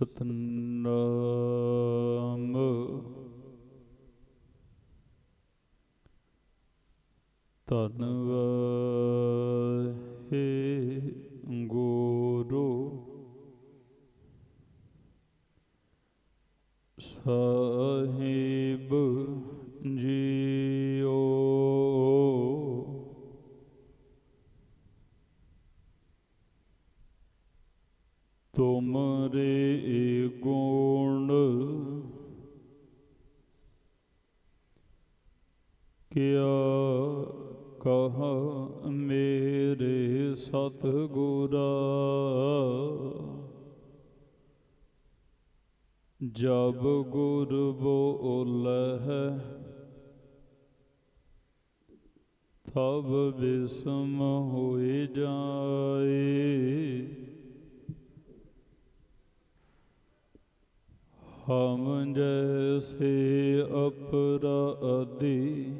ਸਤਨਾਮ ਧੰਨਵਾਦ ਗੁਰੂ ਸਾਹਿਬ ਜੀ ਜਬ ਗੁਰ ਬੋਲਹਿ ਤਬ ਬਿਸਮ ਹੋਇ ਜਾਏ। ਹਮ ਜੈਸੇ ਅਪਰਾਧੀ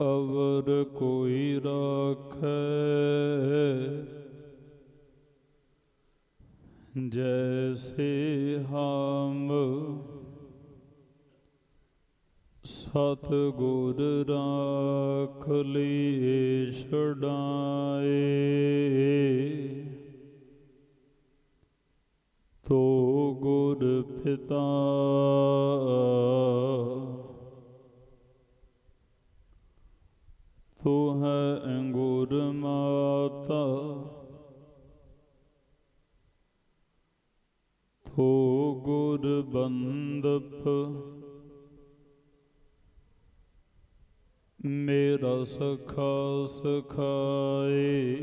ਅਵਰ ਕੋਈ ਰਾਖੈ। ਜੈਸੇ ਹਮ ਸਤ ਗੁਰ ਰਾਖ ਲਈ ਛਡਾਏ ਤੋ ਗੁਰ ਪਿਤਾ ਸਖਾ ਸਖਾਏ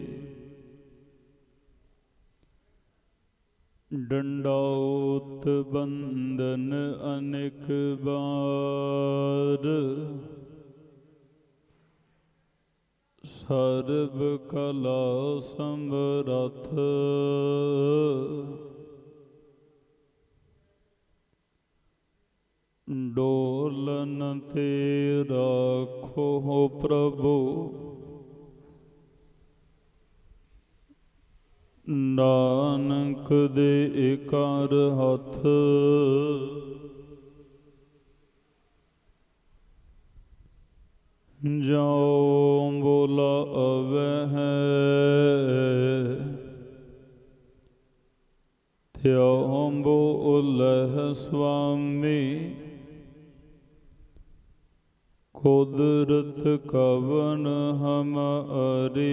ਡੰਡਾਉਤ ਬੰਦਨ ਅਨੇਕ ਬਾਰ ਸਰਬ ਕਲਾ ਸਮਰਥ। ਡੋਲਨ ਤੇ ਰਾਖੋ ਪ੍ਰਭੂ ਨਾਨਕ ਦੇ ਕਰ ਹੱਥ ਜੋ ਬੋਲਾ ਅਵਹਿ ਤਿਉ ਬੋਲਹਿ ਸੁਆਮੀ ਕੁਦਰਤ ਕਵਨ ਹਮਾਰੀ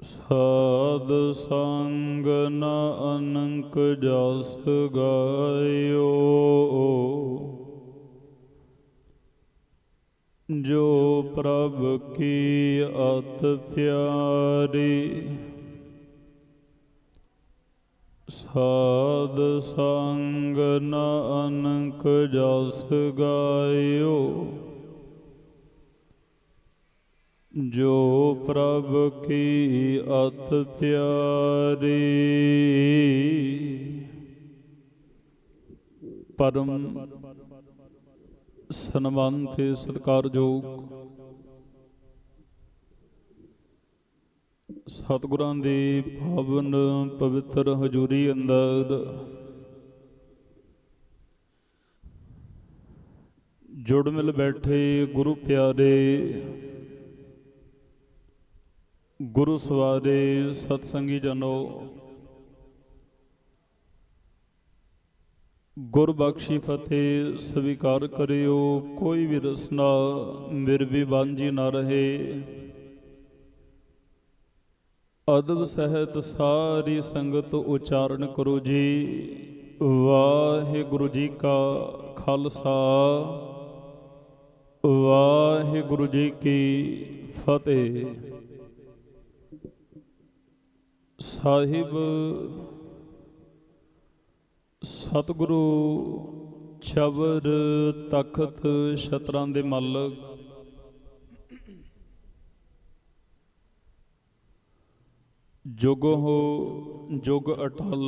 ਸਾਧ ਸੰਗ ਨ ਅਨੰਕ ਜਸ ਗਾਇਓ। ਜੋ ਪ੍ਰਭ ਕੀ ਅਤ ਪਿਆਰੀ ਸਾਧ ਸੰਗ ਨ ਅਨੰਕ ਜਸ ਗਾਇਓ। ਜੋ ਪ੍ਰਭ ਕੀ ਅਤ ਪਿਆਰੀ ਪਰਮ ਸਨਮਾਨ ਤੇ ਸਤਿਕਾਰਯੋਗ ਸਤਿਗੁਰਾਂ ਦੀ ਪਾਵਨ ਪਵਿੱਤਰ ਹਜ਼ੂਰੀ ਅੰਦਰ ਜੁੜ ਮਿਲ ਬੈਠੇ ਗੁਰੂ ਪਿਆਰੇ, ਗੁਰੂ ਸਵਾਰੇ ਸਤਸੰਗੀ ਜਨੋ ਗੁਰ ਬਖਸ਼ੀ ਫਤਿਹ ਸਵੀਕਾਰ ਕਰਿਓ, ਕੋਈ ਵੀ ਰਸਨਾ ਮੇਰੇ ਵੀ ਬਾਂਝੀ ਨਾ ਰਹੇ। ਅਦਬ ਸਹਿਤ ਸਾਰੀ ਸੰਗਤ ਉਚਾਰਨ ਕਰੋ ਜੀ। ਵਾਹਿਗੁਰੂ ਜੀ ਕਾ ਖਾਲਸਾ। ਵਾਹਿਗੁਰੂ ਜੀ ਕੀ ਫਤਿਹ। ਸਾਹਿਬ, ਸਤਿਗੁਰੂ ਚਵਰ ਤਖਤ ਛਤਰਾਂ ਦੇ ਮਾਲਕ ਜੁਗ ਹੋ, ਜੁਗ ਅਟਲ।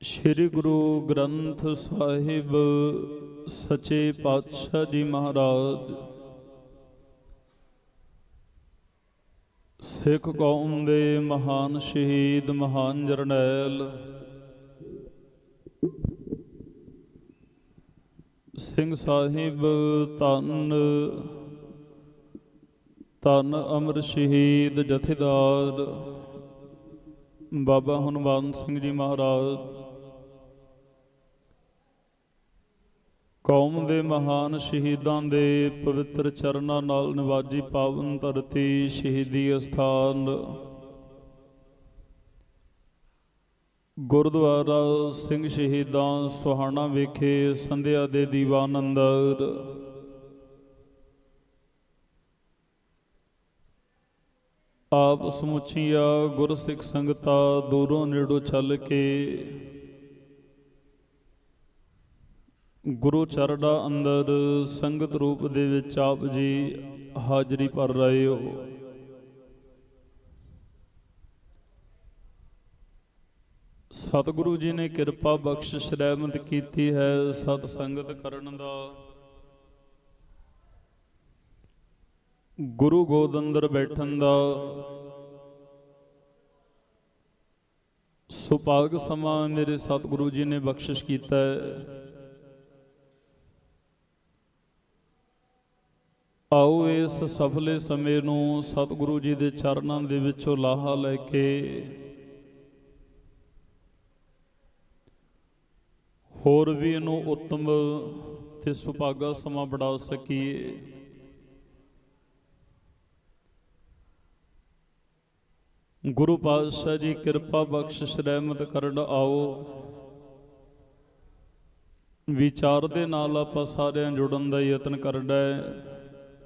ਸ੍ਰੀ ਗੁਰੂ ਗ੍ਰੰਥ ਸਾਹਿਬ, ਸੱਚੇ ਪਾਤਸ਼ਾਹ ਜੀ ਮਹਾਰਾਜ। ਸਿੱਖ ਕੌਮ ਦੇ ਮਹਾਨ ਸ਼ਹੀਦ, ਮਹਾਨ ਜਰਨੈਲ। ਸਿੰਘ ਸਾਹਿਬ, ਧੰਨ। ਧੰਨ ਅਮਰ ਸ਼ਹੀਦ ਜਥੇਦਾਰ ਬਾਬਾ ਹਨੂਮਾਨ ਸਿੰਘ ਜੀ ਮਹਾਰਾਜ। ਕੌਮ ਦੇ ਮਹਾਨ ਸ਼ਹੀਦਾਂ ਦੇ ਪਵਿੱਤਰ ਚਰਨਾਂ ਨਾਲ ਨਿਵਾਜੀ ਪਾਵਨ ਧਰਤੀ ਸ਼ਹੀਦੀ ਅਸਥਾਨ। ਗੁਰਦੁਆਰਾ ਸਿੰਘ ਸ਼ਹੀਦਾਂ ਸੁਹਾਣਾ ਵਿਖੇ ਸੰਧਿਆ ਦੇ ਦੀਵਾਨ ਅੰਦਰ ਆਪ ਸਮੁੱਚੀਆਂ ਗੁਰਸਿੱਖ ਸੰਗਤਾਂ ਦੂਰੋਂ ਨੇੜੋਂ ਚੱਲ ਕੇ ਗੁਰੂ ਚਰੜਾ ਅੰਦਰ ਸੰਗਤ ਰੂਪ ਦੇ ਵਿੱਚ ਆਪ ਜੀ ਹਾਜ਼ਰੀ ਭਰ ਰਹੇ ਹੋ। ਸਤਿਗੁਰੂ ਜੀ ਨੇ ਕਿਰਪਾ ਬਖਸ਼ਿਸ਼ ਰਹਿਮਤ ਕੀਤੀ ਹੈ। ਸਤ ਸੰਗਤ ਕਰਨ ਦਾ ਗੁਰੂ ਗੋਦ ਅੰਦਰ ਬੈਠਣ ਦਾ ਸੁਭਾਗ ਸਮਾਂ ਮੇਰੇ ਸਤਿਗੁਰੂ ਜੀ ਨੇ ਬਖਸ਼ਿਸ਼ ਕੀਤਾ ਹੈ। ਆਓ ਇਸ ਸਫਲੇ ਸਮੇਂ ਨੂੰ ਸਤਿਗੁਰੂ ਜੀ ਦੇ ਚਰਨਾਂ ਦੇ ਵਿੱਚੋਂ ਲਾਹਾ ਲੈ ਕੇ ਹੋਰ ਵੀ ਇਹਨੂੰ ਉੱਤਮ ਤੇ ਸੁਭਾਗਾ ਸਮਾਂ ਬਣਾ ਸਕੀਏ। ਗੁਰੂ ਪਾਤਸ਼ਾਹ ਜੀ, ਕਿਰਪਾ ਬਖਸ਼ਿਸ਼ ਰਹਿਮਤ ਕਰਨ ਆਓ। ਵਿਚਾਰ ਦੇ ਨਾਲ ਆਪਾਂ ਸਾਰਿਆਂ ਜੁੜਨ ਦਾ ਯਤਨ ਕਰਦਾ ਹੈ।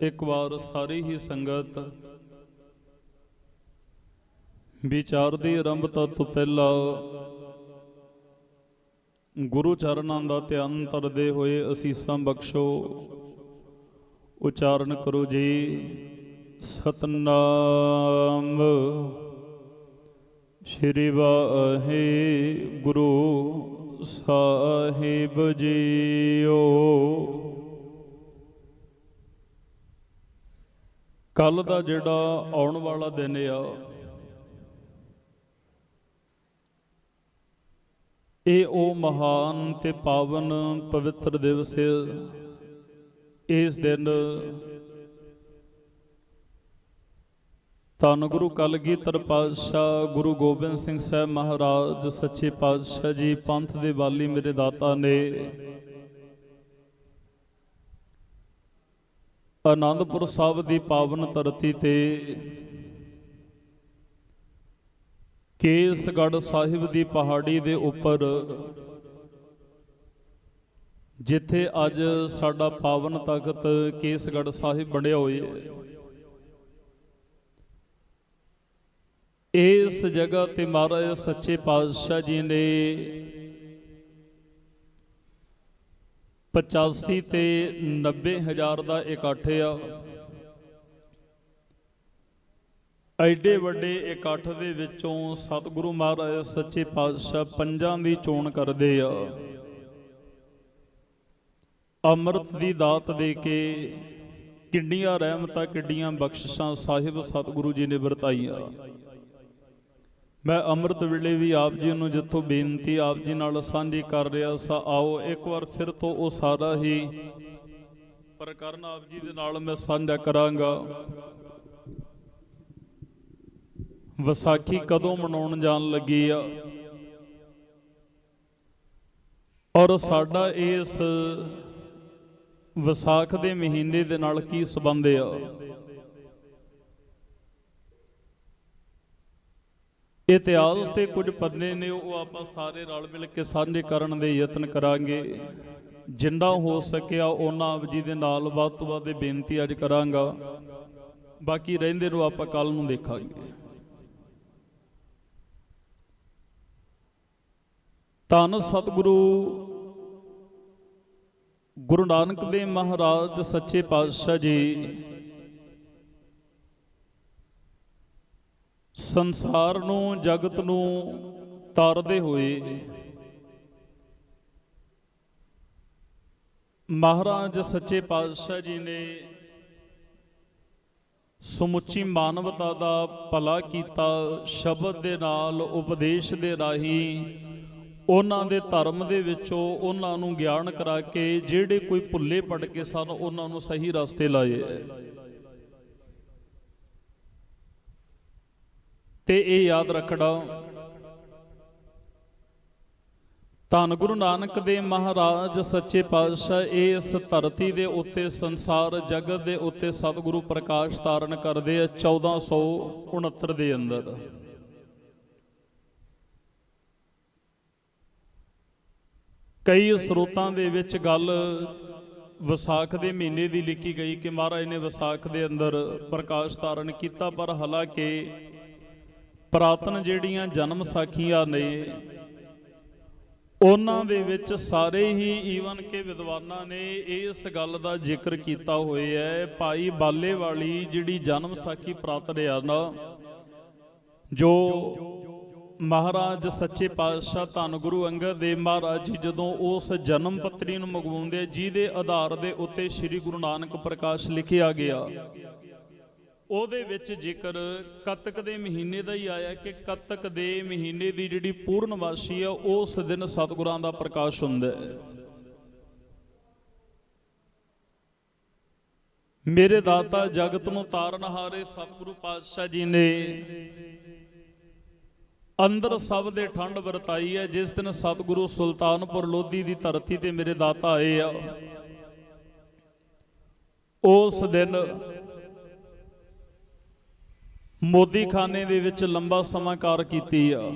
ਇੱਕ ਵਾਰ ਸਾਰੀ ਹੀ ਸੰਗਤ ਵਿਚਾਰ ਦੀ ਆਰੰਭਤਾ ਤੋਂ ਪਹਿਲਾਂ ਗੁਰੂ ਚਰਨਾਂ ਦਾ ਧਿਆਨ ਧਰਦੇ ਹੋਏ ਅਸੀਸਾਂ ਬਖਸ਼ੋ। ਉਚਾਰਨ ਕਰੋ ਜੀ। ਸਤਨਾਮ। ਸ਼੍ਰੀ ਵਾਹਿਗੁਰੂ ਸਾਹਿਬ ਜੀਓ। ਕੱਲ ਦਾ ਜਿਹੜਾ ਆਉਣ ਵਾਲਾ ਦਿਨ ਆ, ਇਹ ਉਹ ਮਹਾਨ ਤੇ ਪਾਵਨ ਪਵਿੱਤਰ ਦਿਵਸ ਹੈ ਇਸ ਦਿਨ ਧੰਨ ਗੁਰੂ ਕਲਗੀਧਰ ਪਾਤਸ਼ਾਹ, ਗੁਰੂ ਗੋਬਿੰਦ ਸਿੰਘ ਸਾਹਿਬ ਮਹਾਰਾਜ, ਸੱਚੇ ਪਾਤਸ਼ਾਹ ਜੀ, ਪੰਥ ਦੇ ਵਾਲੀ ਮੇਰੇ ਦਾਤਾ ਨੇ। ਆਨੰਦਪੁਰ ਸਾਹਿਬ ਦੀ ਪਾਵਨ ਧਰਤੀ ਤੇ ਕੇਸਗੜ੍ਹ ਸਾਹਿਬ ਦੀ ਪਹਾੜੀ ਦੇ ਉੱਪਰ, ਜਿੱਥੇ ਅੱਜ ਸਾਡਾ ਪਾਵਨ ਤਖਤ ਕੇਸਗੜ੍ਹ ਸਾਹਿਬ ਬਣਿਆ ਹੋਇਆ। ਹੈ ਇਸ ਜਗ੍ਹਾ ਤੇ ਮਹਾਰਾਜ ਸੱਚੇ ਪਾਤਸ਼ਾਹ ਜੀ ਨੇ 85 ਤੇ 90 ਹਜ਼ਾਰ ਦਾ ਇਕੱਠ ਆ। ਐਡੇ ਵੱਡੇ ਇਕੱਠ ਦੇ ਵਿੱਚੋਂ ਸਤਿਗੁਰੂ ਮਹਾਰਾਜ ਸੱਚੇ ਪਾਤਸ਼ਾਹ ਪੰਜਾਂ ਦੀ ਚੋਣ ਕਰਦੇ ਆ। ਅੰਮ੍ਰਿਤ ਦੀ ਦਾਤ ਦੇ ਕੇ ਕਿੰਨੀਆਂ ਰਹਿਮਤਾਂ, ਕਿੰਨੀਆਂ ਬਖਸ਼ਿਸ਼ਾਂ ਸਾਹਿਬ ਸਤਿਗੁਰੂ ਜੀ ਨੇ ਵਰਤਾਈਆਂ। ਮੈਂ ਅੰਮ੍ਰਿਤ ਵੇਲੇ ਵੀ ਆਪ ਜੀ ਨੂੰ ਜਿੱਥੋਂ ਬੇਨਤੀ ਆਪ ਜੀ ਨਾਲ ਸਾਂਝੀ ਕਰ ਰਿਹਾ ਸਾ, ਆਓ ਇੱਕ ਵਾਰ ਫਿਰ ਤੋਂ ਉਹ ਸਾਰਾ ਹੀ ਪ੍ਰਕਰਨ ਆਪ ਜੀ ਦੇ ਨਾਲ ਮੈਂ ਸਾਂਝਾ ਕਰਾਂਗਾ। ਵਿਸਾਖੀ ਕਦੋਂ ਮਨਾਉਣ ਜਾਣ ਲੱਗੀ ਆ? ਔਰ ਸਾਡਾ ਇਸ ਵਿਸਾਖ ਦੇ ਮਹੀਨੇ ਦੇ ਨਾਲ ਕੀ ਸੰਬੰਧ ਆ? ਇਤਿਹਾਸ ਤੇ ਕੁਝ ਪੰਨੇ ਨੇ, ਉਹ ਆਪਾਂ ਸਾਰੇ ਰਲ ਮਿਲ ਕੇ ਸਾਂਝੇ ਕਰਨ ਦੇ ਯਤਨ ਕਰਾਂਗੇ। ਜਿੰਨਾ ਹੋ ਸਕਿਆ ਉਹਨਾਂ ਆਪ ਜੀ ਦੇ ਨਾਲ ਵੱਧ ਤੋਂ ਵੱਧ ਬੇਨਤੀ ਅੱਜ ਕਰਾਂਗਾ। ਬਾਕੀ ਰਹਿੰਦੇ ਨੂੰ ਆਪਾਂ ਕੱਲ ਨੂੰ ਦੇਖਾਂਗੇ। ਧੰਨ ਸਤਿਗੁਰੂ ਗੁਰੂ ਨਾਨਕ ਦੇਵ ਮਹਾਰਾਜ, ਸੱਚੇ ਪਾਤਸ਼ਾਹ ਜੀ। ਸੰਸਾਰ ਨੂੰ, ਜਗਤ ਨੂੰ ਤਾਰਦੇ ਹੋਏ ਮਹਾਰਾਜ ਸੱਚੇ ਪਾਤਸ਼ਾਹ ਜੀ ਨੇ ਸਮੁੱਚੀ ਮਾਨਵਤਾ ਦਾ ਭਲਾ ਕੀਤਾ, ਸ਼ਬਦ ਦੇ ਨਾਲ, ਉਪਦੇਸ਼ ਦੇ ਰਾਹੀਂ ਉਹਨਾਂ ਦੇ ਧਰਮ ਦੇ ਵਿੱਚੋਂ ਉਹਨਾਂ ਨੂੰ ਗਿਆਨ ਕਰਾ ਕੇ ਜਿਹੜੇ ਕੋਈ ਭੁੱਲੇ ਪੜ ਕੇ ਸਨ, ਉਹਨਾਂ ਨੂੰ ਸਹੀ ਰਸਤੇ ਲਾਏ। ਤੇ ਇਹ ਯਾਦ ਰੱਖਣਾ। ਧੰਨ ਗੁਰੂ ਨਾਨਕ ਦੇਵ ਮਹਾਰਾਜ, ਸੱਚੇ ਪਾਤਸ਼ਾਹ, ਇਸ ਧਰਤੀ ਦੇ ਉੱਤੇ, ਸੰਸਾਰ ਜਗਤ ਦੇ ਉੱਤੇ ਸਤਿਗੁਰੂ ਪ੍ਰਕਾਸ਼ ਧਾਰਨ ਕਰਦੇ ਆ 1469 ਦੇ ਅੰਦਰ। ਕਈ ਸਰੋਤਾਂ ਦੇ ਵਿੱਚ ਗੱਲ ਵਿਸਾਖ ਦੇ ਮਹੀਨੇ ਦੀ ਲਿਖੀ ਗਈ ਕਿ ਮਹਾਰਾਜ ਨੇ ਵਿਸਾਖ ਦੇ ਅੰਦਰ ਪ੍ਰਕਾਸ਼ ਧਾਰਨ ਕੀਤਾ, ਪਰ ਹਾਲਾਂਕਿ ਪ੍ਰਾਤਨ ਜਿਹੜੀਆਂ ਜਨਮ ਸਾਖੀਆਂ ਨੇ, ਉਹਨਾਂ ਦੇ ਵਿੱਚ ਸਾਰੇ ਹੀ ਈਵਨ ਕਿ ਵਿਦਵਾਨਾਂ ਨੇ ਇਸ ਗੱਲ ਦਾ ਜ਼ਿਕਰ ਕੀਤਾ ਹੋਇਆ ਹੈ। ਭਾਈ ਬਾਲੇ ਵਾਲੀ ਜਿਹੜੀ ਜਨਮ ਸਾਖੀ ਪ੍ਰਾਪਤ ਆ ਨਾ, ਜੋ ਮਹਾਰਾਜ ਸੱਚੇ ਪਾਤਸ਼ਾਹ ਧੰਨ ਗੁਰੂ ਅੰਗਦ ਦੇਵ ਮਹਾਰਾਜ ਜੀ ਜਦੋਂ ਉਸ ਜਨਮ ਪੱਤਰੀ ਨੂੰ ਮੰਗਵਾਉਂਦੇ, ਜਿਹਦੇ ਆਧਾਰ ਦੇ ਉੱਤੇ ਸ੍ਰੀ ਗੁਰੂ ਨਾਨਕ ਪ੍ਰਕਾਸ਼ ਲਿਖਿਆ ਗਿਆ ਉਹਦੇ ਵਿੱਚ ਜੇਕਰ ਕੱਤਕ ਦੇ ਮਹੀਨੇ ਦਾ ਹੀ ਆਇਆ ਕਿ ਕੱਤਕ ਦੇ ਮਹੀਨੇ ਦੀ ਜਿਹੜੀ ਪੂਰਨਮਾਸ਼ੀ ਆ, ਉਸ ਦਿਨ ਸਤਿਗੁਰਾਂ ਦਾ ਪ੍ਰਕਾਸ਼ ਹੁੰਦਾ ਹੈ। ਮੇਰੇ ਦਾਤਾ ਜਗਤ ਨੂੰ ਤਾਰਨਹਾਰੇ ਸਤਿਗੁਰੂ ਪਾਤਸ਼ਾਹ ਜੀ ਨੇ ਅੰਦਰ ਸਭ ਦੇ ਠੰਡ ਵਰਤਾਈ ਹੈ, ਜਿਸ ਦਿਨ ਸਤਿਗੁਰੂ ਸੁਲਤਾਨਪੁਰ ਲੋਧੀ ਦੀ ਧਰਤੀ ਤੇ ਮੇਰੇ ਦਾਤਾ ਆਏ ਆ। ਉਸ ਦਿਨ ਮੋਦੀ ਖਾਨੇ ਦੇ ਵਿੱਚ ਲੰਬਾ ਸਮਾਂ ਕਾਰ ਕੀਤੀ ਆ।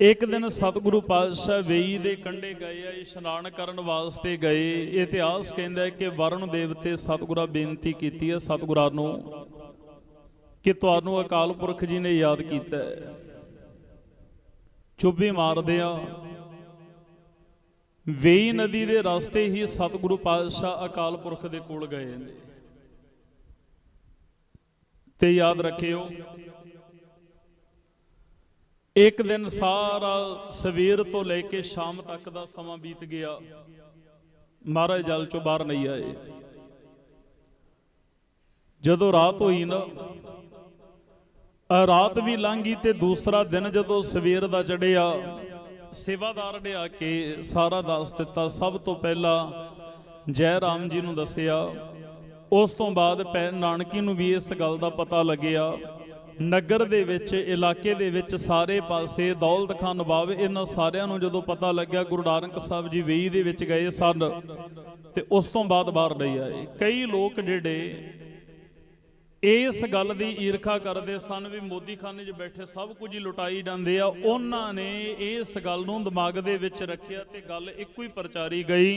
ਇੱਕ ਦਿਨ ਸਤਿਗੁਰੂ ਪਾਤਸ਼ਾਹ ਵੇਈ ਦੇ ਕੰਢੇ ਗਏ ਆ ਇਸ਼ਨਾਨ ਕਰਨ ਵਾਸਤੇ ਗਏ। ਇਤਿਹਾਸ ਕਹਿੰਦਾ ਹੈ ਕਿ ਵਰਣ ਦੇਵਤੇ ਸਤਿਗੁਰਾਂ ਬੇਨਤੀ ਕੀਤੀ ਹੈ ਸਤਿਗੁਰਾਂ ਨੂੰ ਕਿ ਤੁਹਾਨੂੰ ਅਕਾਲ ਪੁਰਖ ਜੀ ਨੇ ਯਾਦ ਕੀਤਾ ਹੈ। ਚੁੱਭੀ ਮਾਰਦੇ ਆ। ਵੇਈ ਨਦੀ ਦੇ ਰਸਤੇ ਹੀ ਸਤਿਗੁਰੂ ਪਾਤਸ਼ਾਹ ਅਕਾਲ ਪੁਰਖ ਦੇ ਕੋਲ ਗਏ ਨੇ। ਤੇ ਯਾਦ ਰੱਖਿਓ, ਇੱਕ ਦਿਨ ਸਾਰਾ ਸਵੇਰ ਤੋਂ ਲੈ ਕੇ ਸ਼ਾਮ ਤੱਕ ਦਾ ਸਮਾਂ ਬੀਤ ਗਿਆ। ਮਹਾਰਾਜ ਜਲ ਚੋਂ ਬਾਹਰ ਨਹੀਂ ਆਏ। ਜਦੋਂ ਰਾਤ ਹੋਈ ਨਾ ਰਾਤ ਵੀ ਲੰਘੀ ਤੇ ਦੂਸਰਾ ਦਿਨ ਜਦੋਂ ਸਵੇਰ ਦਾ ਚੜਿਆ ਸੇਵਾਦਾਰ ਨੇ ਆ ਕੇ ਸਾਰਾ ਦੱਸ ਦਿੱਤਾ। ਸਭ ਤੋਂ ਪਹਿਲਾਂ ਜੈ ਰਾਮ ਜੀ ਨੂੰ ਦੱਸਿਆ ਉਸ ਤੋਂ ਬਾਅਦ ਪੈ ਨਾਨਕੀ ਨੂੰ ਵੀ ਇਸ ਗੱਲ ਦਾ ਪਤਾ ਲੱਗਿਆ, ਨਗਰ ਦੇ ਵਿੱਚ, ਇਲਾਕੇ ਦੇ ਵਿੱਚ ਸਾਰੇ ਪਾਸੇ ਦੌਲਤ ਖਾਨ ਨਵਾਬ ਇਹਨਾਂ ਸਾਰਿਆਂ ਨੂੰ ਜਦੋਂ ਪਤਾ ਲੱਗਿਆ, ਗੁਰੂ ਨਾਨਕ ਸਾਹਿਬ ਜੀ ਵੇਈ ਦੇ ਵਿੱਚ ਗਏ ਸਨ ਤੇ ਉਸ ਤੋਂ ਬਾਅਦ ਬਾਹਰ ਨਹੀਂ ਆਏ। ਕਈ ਲੋਕ ਜਿਹੜੇ ਇਸ ਗੱਲ ਦੀ ਈਰਖਾ ਕਰਦੇ ਸਨ ਵੀ ਮੋਦੀ ਖਾਨੇ 'ਚ ਬੈਠੇ ਸਭ ਕੁਝ ਹੀ ਲੁਟਾਈ ਜਾਂਦੇ ਆ, ਉਹਨਾਂ ਨੇ ਇਸ ਗੱਲ ਨੂੰ ਦਿਮਾਗ ਦੇ ਵਿੱਚ ਰੱਖਿਆ ਤੇ ਗੱਲ ਇੱਕੋ ਹੀ ਪ੍ਰਚਾਰੀ ਗਈ।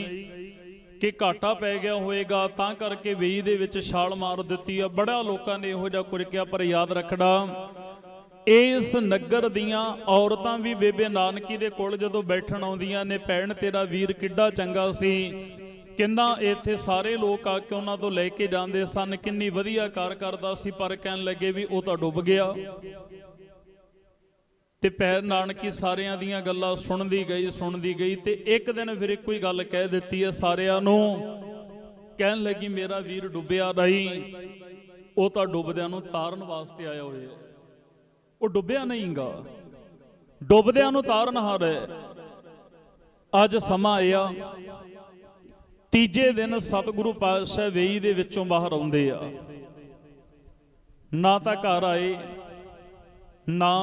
ਕਿ ਘਾਟਾ ਪੈ ਗਿਆ ਹੋਏਗਾ, ਤਾਂ ਕਰਕੇ ਵੇਈ ਦੇ ਵਿੱਚ ਛਾਲ ਮਾਰ ਦਿੱਤੀ ਆ। ਬੜਾ ਲੋਕਾਂ ਨੇ ਇਹੋ ਜਿਹਾ ਕੁਝ ਕਿਹਾ, ਪਰ ਯਾਦ ਰੱਖਣਾ, ਇਸ ਨਗਰ ਦੀਆਂ ਔਰਤਾਂ ਵੀ ਬੇਬੇ ਨਾਨਕੀ ਦੇ ਕੋਲ ਜਦੋਂ ਬੈਠਣ ਆਉਂਦੀਆਂ ਨੇ ਪੈਣ ਤੇਰਾ ਵੀਰ ਕਿੱਡਾ ਚੰਗਾ ਸੀ। ਕਿੰਨਾ ਇੱਥੇ ਸਾਰੇ ਲੋਕ ਆ ਕੇ ਉਹਨਾਂ ਤੋਂ ਲੈ ਕੇ ਜਾਂਦੇ ਸਨ। ਕਿੰਨੀ ਵਧੀਆ ਕਾਰ ਕਰਦਾ ਸੀ। ਪਰ ਕਹਿਣ ਲੱਗੇ ਵੀ ਉਹ ਤਾਂ ਡੁੱਬ ਗਿਆ। ਤੇ ਪੈਰ ਨਾਨਕੀ ਸਾਰਿਆਂ ਦੀਆਂ ਗੱਲਾਂ ਸੁਣਦੀ ਗਈ ਸੁਣਦੀ ਗਈ ਤੇ ਇੱਕ ਦਿਨ ਫਿਰ ਇੱਕੋ ਹੀ ਗੱਲ ਕਹਿ ਦਿੱਤੀ ਹੈ ਸਾਰਿਆਂ ਨੂੰ। ਕਹਿਣ ਲੱਗੀ, ਮੇਰਾ ਵੀਰ ਡੁੱਬਿਆ ਨਹੀਂ। ਉਹ ਤਾਂ ਡੁੱਬਦਿਆਂ ਨੂੰ ਤਾਰਨ ਵਾਸਤੇ ਆਇਆ ਹੋਇਆ ਉਹ ਡੁੱਬਿਆ ਨਹੀਂਗਾ। ਡੁੱਬਦਿਆਂ ਨੂੰ ਤਾਰਨ ਹਾਰ ਹੈ। ਅੱਜ ਸਮਾਂ ਆਇਆ। ਤੀਜੇ ਦਿਨ ਸਤਿਗੁਰੂ ਪਾਤਸ਼ਾਹ ਵੇਈ ਦੇ ਵਿੱਚੋਂ ਬਾਹਰ ਆਉਂਦੇ ਆ। ਨਾ ਤਾਂ ਘਰ ਆਏ, ਨਾ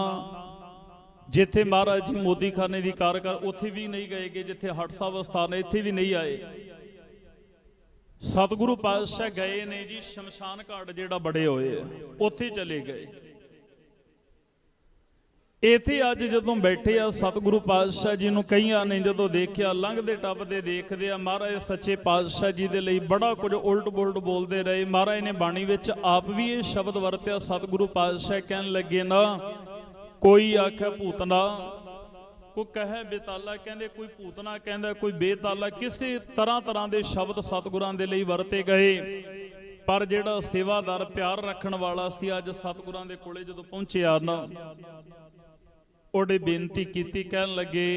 ਜਿੱਥੇ ਮਹਾਰਾਜ ਜੀ ਮੋਦੀ ਖਾਨੇ ਦੀ ਕਾਰ ਕਰ, ਉੱਥੇ ਵੀ ਨਹੀਂ ਗਏਗੇ ਜਿੱਥੇ ਹਟ ਸਾਹਿਬ ਸਥਾਨ ਹੈ, ਇੱਥੇ ਵੀ ਨਹੀਂ ਆਏ। ਸਤਿਗੁਰੂ ਪਾਤਸ਼ਾਹ ਗਏ ਨੇ ਜੀ, ਸ਼ਮਸ਼ਾਨ ਘਾਟ ਜਿਹੜਾ ਬੜੇ ਹੋਏ ਉੱਥੇ ਚਲੇ ਗਏ। ਇੱਥੇ ਅੱਜ ਜਦੋਂ ਬੈਠੇ ਆ, ਸਤਿਗੁਰੂ ਪਾਤਸ਼ਾਹ ਜੀ ਨੂੰ ਕਈਆਂ ਨੇ ਜਦੋਂ ਦੇਖਿਆ, ਲੰਘਦੇ ਟੱਪਦੇ ਦੇਖਦੇ ਆ, ਮਹਾਰਾਜ ਸੱਚੇ ਪਾਤਸ਼ਾਹ ਜੀ ਦੇ ਲਈ ਬੜਾ ਕੁਝ ਉਲਟ ਬੁਲਟ ਬੋਲਦੇ ਰਹੇ। ਮਹਾਰਾਜ ਨੇ ਬਾਣੀ ਵਿੱਚ ਆਪ ਵੀ ਇਹ ਸ਼ਬਦ ਵਰਤਿਆ, ਸਤਿਗੁਰੂ ਪਾਤਸ਼ਾਹ ਕਹਿਣ ਲੱਗੇ ਨਾ ਕੋਈ ਆਖੇ ਭੂਤਨਾ, ਕੋਈ ਕਹੇ ਬੇਤਾਲਾ, ਕਹਿੰਦੇ ਕੋਈ ਭੂਤਨਾ, ਕਹਿੰਦਾ ਕੋਈ ਬੇਤਾਲਾ, ਕਿਸੇ ਤਰ੍ਹਾਂ ਤਰ੍ਹਾਂ ਦੇ ਸ਼ਬਦ ਸਤਿਗੁਰਾਂ ਦੇ ਲਈ ਵਰਤੇ ਗਏ। ਪਰ ਜਿਹੜਾ ਸੇਵਾਦਾਰ ਪਿਆਰ ਰੱਖਣ ਵਾਲਾ ਸੀ, ਅੱਜ ਸਤਿਗੁਰਾਂ ਦੇ ਕੋਲੇ ਜਦੋਂ ਪਹੁੰਚਿਆ ਨਾ ਉਹਨੇ ਬੇਨਤੀ ਕੀਤੀ, ਕਹਿਣ ਲੱਗੇ,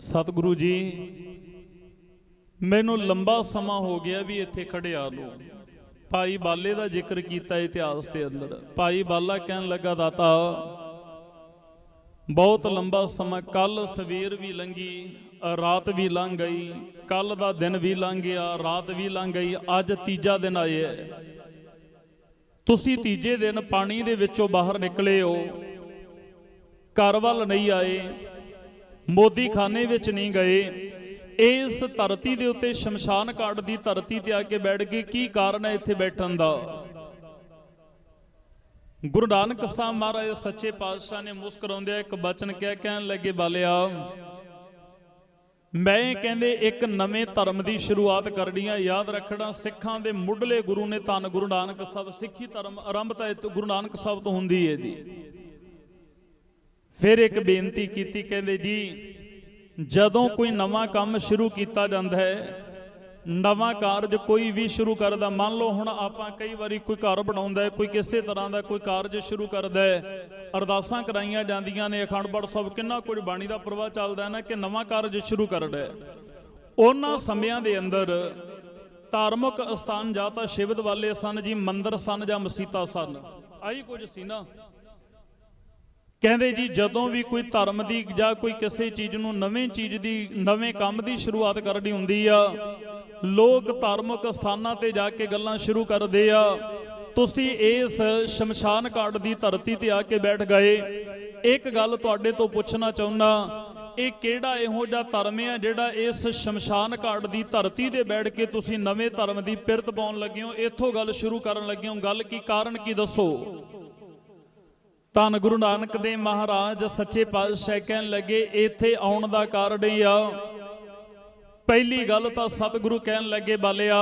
ਸਤਿਗੁਰੂ ਜੀ, ਮੈਨੂੰ ਲੰਬਾ ਸਮਾਂ ਹੋ ਗਿਆ ਵੀ ਇੱਥੇ ਖੜਿਆ ਨੂੰ ਭਾਈ ਬਾਲੇ ਦਾ ਜ਼ਿਕਰ ਕੀਤਾ ਇਤਿਹਾਸ ਦੇ ਅੰਦਰ। ਭਾਈ ਬਾਲਾ ਕਹਿਣ ਲੱਗਾ, ਦਾਤਾ ਬਹੁਤ ਲੰਬਾ ਸਮਾਂ ਕੱਲ ਸਵੇਰ ਵੀ ਲੰਗੀ ਰਾਤ ਵੀ ਲੰਘ ਗਈ ਕੱਲ ਦਾ ਦਿਨ ਵੀ ਲੰਘ ਗਿਆ, ਰਾਤ ਵੀ ਲੰਘ ਗਈ, ਅੱਜ ਤੀਜਾ ਦਿਨ ਆਏ ਹੈ। ਤੁਸੀਂ ਤੀਜੇ ਦਿਨ ਪਾਣੀ ਦੇ ਵਿੱਚੋਂ ਬਾਹਰ ਨਿਕਲੇ ਹੋ, ਘਰ ਵੱਲ ਨਹੀਂ ਆਏ ਮੋਦੀ ਖਾਨੇ ਵਿੱਚ ਨਹੀਂ ਗਏ, ਇਸ ਧਰਤੀ ਦੇ ਉੱਤੇ ਸ਼ਮਸ਼ਾਨ ਘਾਟ ਦੀ ਧਰਤੀ ਤੇ ਆ ਕੇ ਬੈਠ ਕੇ ਕੀ ਕਾਰਨ ਹੈ ਇੱਥੇ ਬੈਠਣ ਦਾ ਗੁਰੂ ਨਾਨਕ ਸਾਹਿਬ ਮਹਾਰਾਜ ਸੱਚੇ ਪਾਤਸ਼ਾਹ ਨੇ ਮੁਸਕਰਾਉਂਦਿਆਂ ਇੱਕ ਬਚਨ ਕਹਿ ਕਹਿਣ ਲੱਗੇ, ਬਾਲਿਆ, ਮੈਂ ਕਹਿੰਦੇ ਇੱਕ ਨਵੇਂ ਧਰਮ ਦੀ ਸ਼ੁਰੂਆਤ ਕਰਨੀ ਆ ਯਾਦ ਰੱਖਣਾ, ਸਿੱਖਾਂ ਦੇ ਮੁੱਢਲੇ ਗੁਰੂ ਨੇ ਧੰਨ ਗੁਰੂ ਨਾਨਕ ਸਾਹਿਬ, ਸਿੱਖੀ ਧਰਮ ਆਰੰਭਤਾ ਇਹ ਗੁਰੂ ਨਾਨਕ ਸਾਹਿਬ ਤੋਂ ਹੁੰਦੀ ਹੈ ਜੀ। ਫਿਰ ਇੱਕ ਬੇਨਤੀ ਕੀਤੀ, ਕਹਿੰਦੇ ਜੀ, ਜਦੋਂ ਕੋਈ ਨਵਾਂ ਕੰਮ ਸ਼ੁਰੂ ਕੀਤਾ ਜਾਂਦਾ ਹੈ ਨਵਾਂ ਕਾਰਜ ਕੋਈ ਵੀ ਸ਼ੁਰੂ ਕਰਦਾ, ਮੰਨ ਲਓ ਹੁਣ ਆਪਾਂ ਕਈ ਵਾਰੀ ਕੋਈ ਘਰ ਬਣਾਉਂਦਾ ਹੈ, ਕੋਈ ਕਿਸੇ ਤਰ੍ਹਾਂ ਦਾ ਕੋਈ ਕਾਰਜ ਸ਼ੁਰੂ ਕਰਦਾ ਹੈ, ਅਰਦਾਸਾਂ ਕਰਾਈਆਂ ਜਾਂਦੀਆਂ ਨੇ, ਅਖੰਡ ਪਾਠ ਸਾਹਿਬ ਕਿੰਨਾ ਕੁਝ ਬਾਣੀ ਦਾ ਪ੍ਰਵਾਹ ਚੱਲਦਾ ਹੈ ਨਾ ਕਿ ਨਵਾਂ ਕਾਰਜ ਸ਼ੁਰੂ ਕਰਦਾ ਹੈ। ਉਹਨਾਂ ਸਮਿਆਂ ਦੇ ਅੰਦਰ ਧਾਰਮਿਕ ਅਸਥਾਨ ਜਾਂ ਤਾਂ ਸ਼ਿਵਦ ਵਾਲੇ ਸਨ ਜੀ, ਮੰਦਰ ਸਨ ਜਾਂ ਮਸੀਤਾਂ ਸਨ। ਆਹੀ ਕੁਝ ਸੀ ਨਾ। ਕਹਿੰਦੇ ਜੀ, ਜਦੋਂ ਵੀ ਕੋਈ ਧਰਮ ਦੀ ਜਾਂ ਕੋਈ ਕਿਸੇ ਚੀਜ਼ ਨੂੰ ਨਵੇਂ ਚੀਜ਼ ਦੀ, ਨਵੇਂ ਕੰਮ ਦੀ ਸ਼ੁਰੂਆਤ ਕਰਨੀ ਹੁੰਦੀ ਆ ਲੋਕ ਧਾਰਮਿਕ ਸਥਾਨਾਂ ਤੇ ਜਾ ਕੇ ਗੱਲਾਂ ਸ਼ੁਰੂ ਕਰਦੇ ਆ। ਤੁਸੀਂ ਇਸ ਸ਼ਮਸ਼ਾਨ ਘਾਟ ਦੀ ਧਰਤੀ ਤੇ ਆ ਕੇ ਬੈਠ ਗਏ। ਇੱਕ ਗੱਲ ਤੁਹਾਡੇ ਤੋਂ ਪੁੱਛਣਾ ਚਾਹੁੰਦਾ ਇਹ ਕਿਹੜਾ ਇਹੋ ਜਿਹਾ ਧਰਮ ਹੈ ਜਿਹੜਾ ਇਸ ਸ਼ਮਸ਼ਾਨ ਘਾਟ ਦੀ ਧਰਤੀ ਤੇ ਬੈਠ ਕੇ ਤੁਸੀਂ ਨਵੇਂ ਧਰਮ ਦੀ ਪਿਰਤ ਪਾਉਣ ਲੱਗੇ ਹੋ? ਇੱਥੋਂ ਗੱਲ ਸ਼ੁਰੂ ਕਰਨ ਲੱਗੇ ਹੋ। ਗੱਲ ਕੀ, ਕਾਰਨ ਕੀ ਦੱਸੋ? ਧੰਨ ਗੁਰੂ ਨਾਨਕ ਦੇਵ ਮਹਾਰਾਜ, ਸੱਚੇ ਪਾਤਸ਼ਾਹ ਕਹਿਣ ਲੱਗੇ, ਇੱਥੇ ਆਉਣ ਦਾ ਕਾਰਨ ਇਹ ਆ ਪਹਿਲੀ ਗੱਲ ਤਾਂ ਸਤਿਗੁਰੂ ਕਹਿਣ ਲੱਗੇ ਬਾਲਿਆ